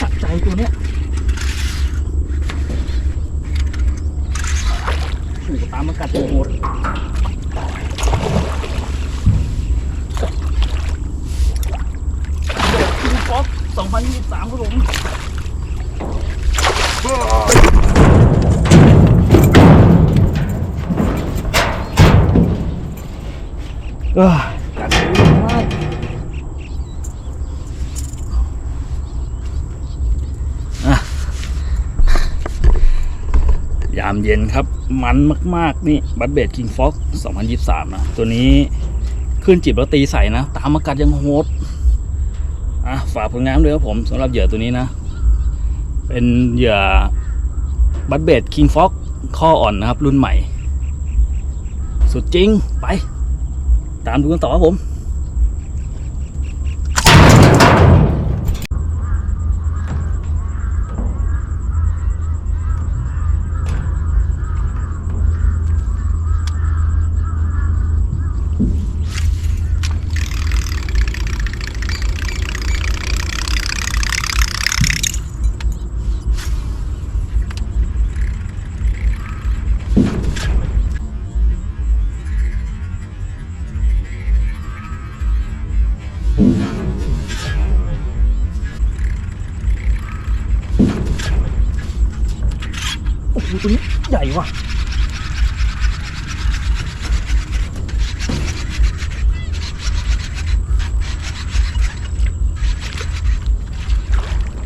สะใจตัวเนี้ยถือตามมากัดหมดคิงป๊อปบสามครับผมอ่า ยามเย็นครับ มันมาก ๆ นี่บัตเบดคิงฟ็อก2023 นะ ตัวนี้ขึ้นจิบแล้วตีใส่นะ ตามมากัดยังโหดอะฝากผลงานด้วยครับผมสำหรับเหยื่อตัวนี้นะ เป็นเหยื่อบัตเบดคิงฟ็อกข้ออ่อนนะครับ รุ่นใหม่ สุดจริงไป ตามดูกันต่อครับผม ตัวนี้ใหญ่ว่ะ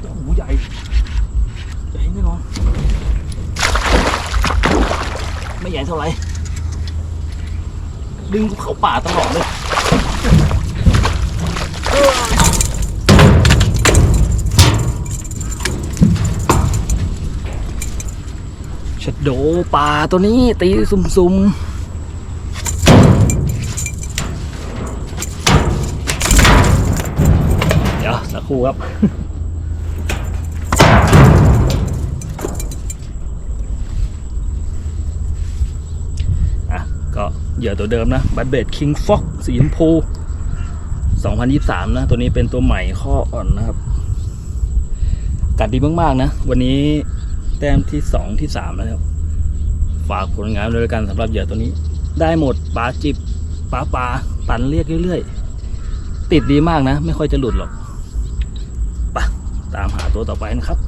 โอ้โหใหญ่ใหญ่แน่นอนไม่ใหญ่เท่าไหร่ดึงกูเข้าป่าตลอดเลย ชะโดป่าตัวนี้ตีซุ่มๆเดี๋ยวสักครู่ครับ อะ ก็เหยื่อตัวเดิมนะ บัตเบดคิงฟ็อกสีชมพู 2023 นะ ตัวนี้เป็นตัวใหม่ข้ออ่อนนะครับ กัดดีมาก ๆ นะ วันนี้ ต้มที่2ที่3แล้วครับ ฝากผลงานด้วยกันสำหรับเหยื่อตัวนี้ ได้หมดปลาจิบปลาปลาปันเรียกเรื่อยๆ ติดดีมากนะ ไม่ค่อยจะหลุดหรอกไปะตามหาตัวต่อไปนะครับ